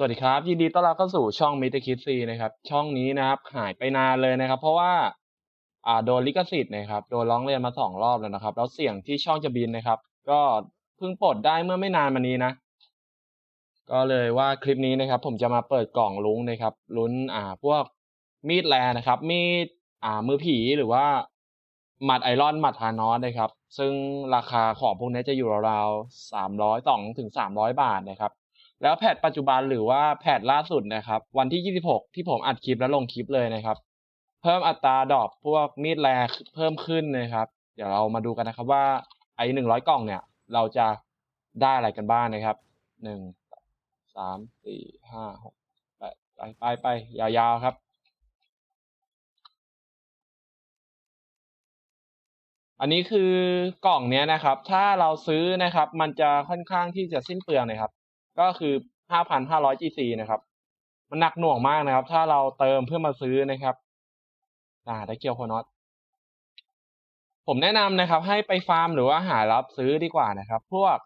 สวัสดีครับ ยินดีต้อนรับเข้าสู่ช่อง Mr. Kid C นะครับ ช่องนี้นะครับหายไปนานเลยนะครับ เพราะว่าอ่าโดนลิขสิทธิ์นะครับโดนร้องเรียนมาสองรอบแล้วนะครับ แล้วเสียงที่ช่องจะบินนะครับ ก็เพิ่งปลดได้เมื่อไม่นานมานี้นะ ก็เลยว่าคลิปนี้นะครับ ผมจะมาเปิดกล่องลุ้งนะครับ ลุ้นอ่าพวกมีดแลนะครับ มีดอ่ามือผีหรือว่าหมัดไอรอนหมัดธานอสนะครับ ซึ่งราคาของพวกนี้จะอยู่ราวๆสามร้อยสองถึงสามร้อยบาทนะครับ แล้วแพทปัจจุบันหรือว่าแพทล่าสุดนะครับ วันที่ 26 ที่ผมอัดคลิปแล้วลงคลิปเลยนะครับ เพิ่มอัตราดอกพวกมีดแรเพิ่มขึ้นนะครับ เดี๋ยวเรามาดูกันนะครับว่าไอ้หนึ่งร้อยกล่องเนี่ย เราจะได้อะไรกันบ้างนะครับหนึ่งสามสี่ห้าหกแปดไปไปไปยาวๆครับอันนี้คือกล่องเนี้ยนะครับ ถ้าเราซื้อนะครับ มันจะค่อนข้างที่จะสิ้นเปลืองนะครับ ก็คือ 5,500 GC นะครับ มันหนักหน่วงมากนะครับ ถ้าเราเติมเพื่อมาซื้อนะครับ อ่าได้เกียวโคน็อตผมแนะนำนะครับ ให้ไปฟาร์มหรือว่าหารับซื้อดีกว่านะครับ พวก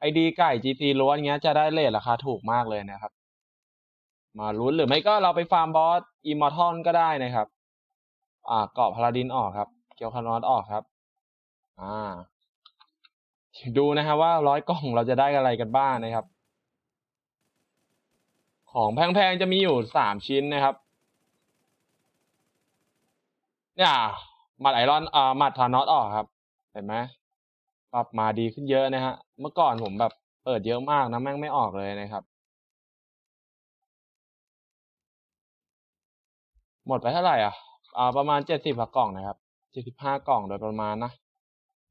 ไอดีไก่ GC ล้วนเงี้ยจะได้เลทราคาถูกมากเลยนะครับ มาลุ้นหรือไม่ก็เราไปฟาร์มบอสอิมมอร์ทอนก็ได้นะครับ อ่าเกาะพาราดินออกครับ เกียวโคน็อตออกครับ อ่า ดูนะครับว่าร้อยกล่องเราจะได้อะไรกันบ้างนะครับ ของแพงๆจะมีอยู่สามชิ้นนะครับ เนี่ยหมัดไอรอนอ่าหมัดทานอสออกครับ เห็นไหมปรับมาดีขึ้นเยอะนะฮะ เมื่อก่อนผมแบบเปิดเยอะมากนะแม่งไม่ออกเลยนะครับ หมดไปเท่าไหร่อะอ่าประมาณเจ็ดสิบกล่องนะครับเจ็ดสิบห้ากล่องโดยประมาณนะ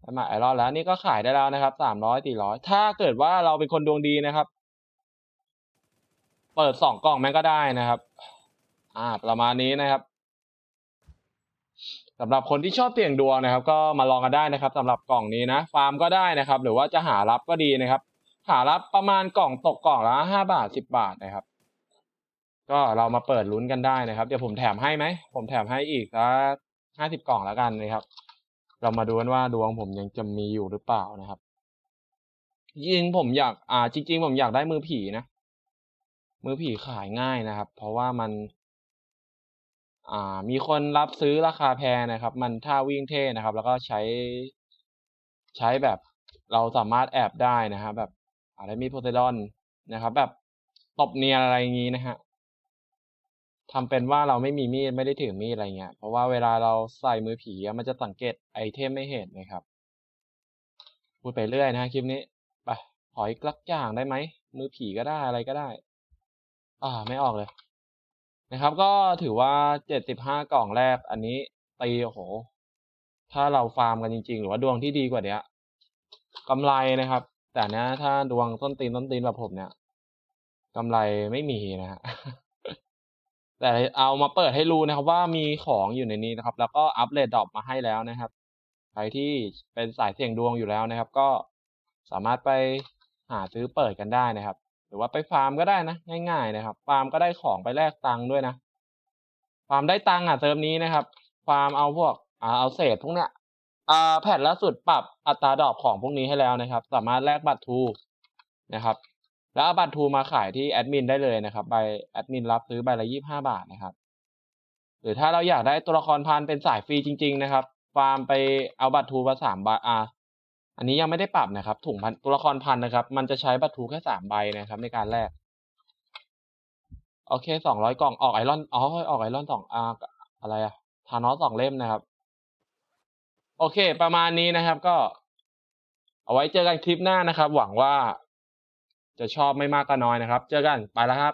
ได้มาไอรอนแล้วนี่ก็ขายได้แล้วนะครับสามร้อยสี่ร้อยถ้าเกิดว่าเราเป็นคนดวงดีนะครับ เปิดสองกล่องแม่งก็ได้นะครับ อ่า ประมาณนี้นะครับสำหรับคนที่ชอบเสี่ยงดวงนะครับ ก็มาลองกันได้นะครับสำหรับกล่องนี้นะ ฟาร์มก็ได้นะครับ หรือว่าจะหารับก็ดีนะครับ หารับประมาณกล่องตกกล่องละห้าบาทสิบบาทนะครับ ก็เรามาเปิดลุ้นกันได้นะครับ เดี๋ยวผมแถมให้ไหมผมแถมให้อีกสักห้าสิบกล่องแล้วกันนะครับ เรามาดูกันว่าดวงผมยังจะมีอยู่หรือเปล่านะครับ จริงผมอยากอ่า จริง ๆ ผมอยากได้มือผีนะ มือผีขายง่ายนะครับ เพราะว่ามันอ่ามีคนรับซื้อราคาแพงนะครับ มันท่าวิ่งเท่นะครับ แล้วก็ใช้ใช้แบบเราสามารถแอบได้นะครับ แบบอะไรมีโพไซดอนนะครับ แบบตบเนียนอะไรอย่างนี้นะฮะทำเป็นว่าเราไม่มีมีดไม่ได้ถือมีดอะไรเงี้ย เพราะว่าเวลาเราใส่มือผีมันจะสังเกตไอเทมไม่เห็นนะครับ พูดไปเรื่อยนะฮะคลิปนี้ไปขออีกลักอย่างได้ไหมมือผีก็ได้อะไรก็ได้ อ่า ไม่ออกเลย นะครับ ก็ถือว่าเจ็ดสิบห้ากล่องแรก อันนี้ตีโอ้โห ถ้าเราฟาร์มกันจริง ๆ หรือว่าดวงที่ดีกว่าเนี้ยกำไรนะครับ แต่เนี้ยถ้าดวงต้นตีนต้นตีนแบบผมเนี่ยกำไรไม่มีนะฮะแต่เอามาเปิดให้รู้นะครับ ว่ามีของอยู่ในนี้นะครับ แล้วก็อัปเดตดรอปมาให้แล้วนะครับใครที่เป็นสายเสี่ยงดวงอยู่แล้วนะครับ ก็สามารถไปหาซื้อเปิดกันได้นะครับ หรือว่าไปฟาร์มก็ได้นะง่ายๆนะครับ ฟาร์มก็ได้ของไปแลกตังค์ด้วยนะ ฟาร์มได้ตังค์อะเติมนี้นะครับ ฟาร์มเอาพวกอ่าเอาเศษพวกเนี้ยอ่าแผ่นล่าสุดปรับอัตราดอกของพวกนี้ให้แล้วนะครับ สามารถแลกบัตรทูนะครับ แล้วเอาบัตรทูมาขายที่แอดมินได้เลยนะครับใบแอดมินรับซื้อใบละยี่ห้าบาทนะครับ หรือถ้าเราอยากได้ตัวละครพันเป็นสายฟรีจริง ๆ นะครับ ฟาร์มไปเอาบัตรทูมาสามใบอ่า อันนี้ยังไม่ได้ปรับนะครับ ถุงพันตัวละครพันนะครับ มันจะใช้บัตรทูแค่สามใบนะครับ ในการแลกโอเคสองร้อยกล่องออกไอรอนอ๋อออกไอรอนสองอาอะไรอะทานอสสองเล่มนะครับ โอเค ประมาณนี้นะครับก็ เอาไว้เจอกันคลิปหน้านะครับ หวังว่าจะชอบไม่มากก็น้อยนะครับ เจอกันไปแล้วครับ